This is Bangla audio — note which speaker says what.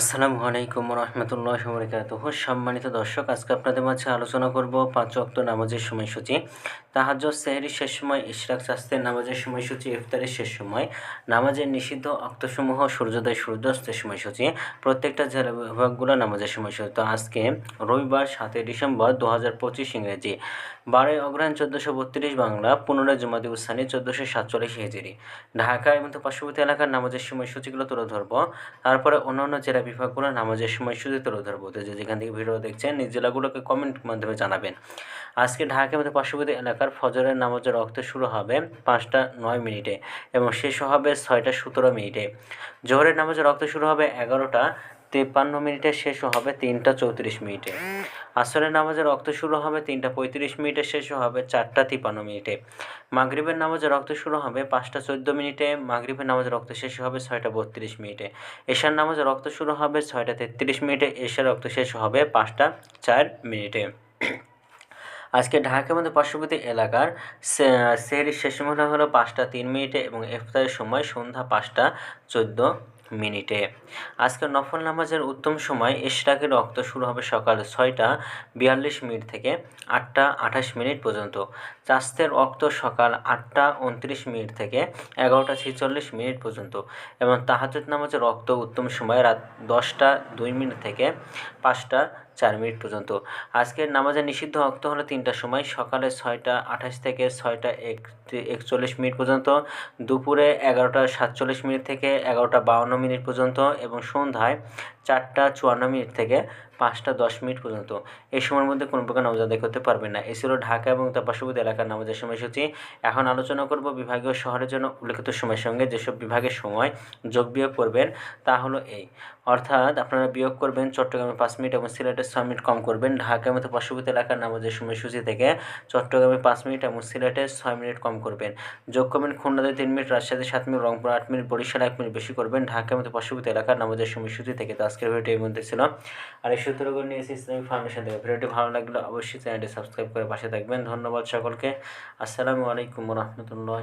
Speaker 1: আসসালামু আলাইকুম রহমতুল্লাহ বরকাত সম্মানিত দর্শক, আজকে আপনাদের মাঝে আলোচনা করব পাঁচ অক্ট নামাজের সময়সূচি। তাহাজ সেহরির শেষ সময়, ইশরাক শাস্ত্রের নামাজের সময়সূচি, ইফতারের শেষ সময়, নামাজের নিষিদ্ধ অক্তসমূহ, সূর্যোদয় সূর্যাস্তের সময়সূচি, প্রত্যেকটা জেলা বিভাগগুলো নামাজের সময়সূচি। তো আজকে রবিবার সাতই ডিসেম্বর দু হাজার পঁচিশ ইংরেজি, বারোই অগ্রহায়ণ চোদ্দোশো বত্রিশ বাংলা, পনেরোই জুমাদি উসানি চোদ্দোশো সাতচল্লিশ হিজেরি। ঢাকা এবং পার্শ্ববর্তী এলাকার নামাজের সময়সূচিগুলো তুলে ধরবো। তারপরে অন্যান্য জেলা বিভাগগুলো নামাজের সময়সূচি তুলে ধরবো তো যে যেখান থেকে ভিডিও দেখছেন, নিজ জেলাগুলোকে কমেন্ট মাধ্যমে জানাবেন। আজকে ঢাকা মধ্যে পার্শ্ববর্তী এলাকার ফজরের নামাজের রক্ত শুরু হবে পাঁচটা নয় মিনিটে এবং শেষ হবে ছয়টা সতেরো মিনিটে। জোহরের নামাজের রক্ত শুরু হবে এগারোটা, তেপ্পান্ন মিনিটে, শেষ হবে তিনটা চৌত্রিশ মিনিটে। আসরের নামাজের রক্ত শুরু হবে তিনটা পঁয়ত্রিশ মিনিটে শেষ হবে চারটা তিপ্পান্ন মিনিটে। মাগরিবের নামাজের রক্ত শুরু হবে পাঁচটা চোদ্দ মিনিটে, মাগরিবের নামাজের রক্ত শেষ হবে ছয়টা বত্রিশ মিনিটে। এশার নামাজের রক্ত শুরু হবে ছয়টা তেত্রিশ মিনিটে, এশার রক্ত শেষ হবে পাঁচটা চার মিনিটে। আজকে ঢাকার মধ্যে পার্শ্ববর্তী এলাকার সেহরির শেষ সময় হলো পাঁচটা তিন মিনিটে এবং ইফতারের সময় সন্ধ্যা পাঁচটা চোদ্দ মিনিটে। আজকের নফল নামাজের উত্তম সময় ইশরাকের রক্ত শুরু হবে সকাল ছয়টা বিয়াল্লিশ মিনিট থেকে আটটা আঠাশ মিনিট পর্যন্ত। চাস্তের রক্ত সকাল আটটা উনত্রিশ মিনিট থেকে এগারোটা ছেচল্লিশ মিনিট পর্যন্ত এবং তাহাজুদ নামাজের রক্ত উত্তম সময় রাত দশটা দুই মিনিট থেকে পাঁচটা চার মিনিট পর্যন্ত। আজকের নামাজে নিষিদ্ধ অক্ত হলো তিনটার সময়, সকালে ছয়টা আঠাশ থেকে ছয়টা এক একচল্লিশ মিনিট পর্যন্ত, দুপুরে এগারোটা সাতচল্লিশ মিনিট থেকে এগারোটা বাউন্ন মিনিট পর্যন্ত এবং সন্ধ্যায় চারটা চুয়ান্ন মিনিট থেকে পাঁচটা দশ মিনিট পর্যন্ত। এই সময়ের মধ্যে কোনো প্রকার নামাজ আদায় করতে পারবেন না। এ ছিল ঢাকা এবং তার পার্শ্ববর্তী এলাকার নামাজের সময়সূচি এখন আলোচনা করব বিভাগীয় শহরের জন্য উল্লেখিত সময়ের সঙ্গে যেসব বিভাগের সময় যোগ বিয়োগ করবেন তা হলো এই। অর্থাৎ আপনারা বিয়োগ করবেন চট্টগ্রামে পাঁচ মিনিট এবং সিলেটে ছয় মিনিট কম করবেন। ঢাকার মতো পার্শ্ববর্তী এলাকার নামাজের সময়সূচি থেকে চট্টগ্রামে পাঁচ মিনিট এবং সিলেটে ছয় মিনিট কম করবেন। যোগ করবেন খুলনাতে তিন মিনিট, রাজশাহীতে সাত মিনিট, রংপুর আট মিনিট, বরিশাল এক মিনিট বেশি করবেন। ঢাকার মতো পার্শ্ববর্তী এলাকার নামাজের সময়সূচি থেকে তো আজকের ভিডিওটি এই মধ্যে ছিল। আর এই করে নিয়ে এসে ইসলামিক ফাউন্ডেশন থেকে ভিডিওটি ভালো লাগলে অবশ্যই চ্যানেলটি সাবস্ক্রাইব করে পাশে থাকবেন। ধন্যবাদ সকলকে। আসসালামু আলাইকুম রহমতুল্লাহ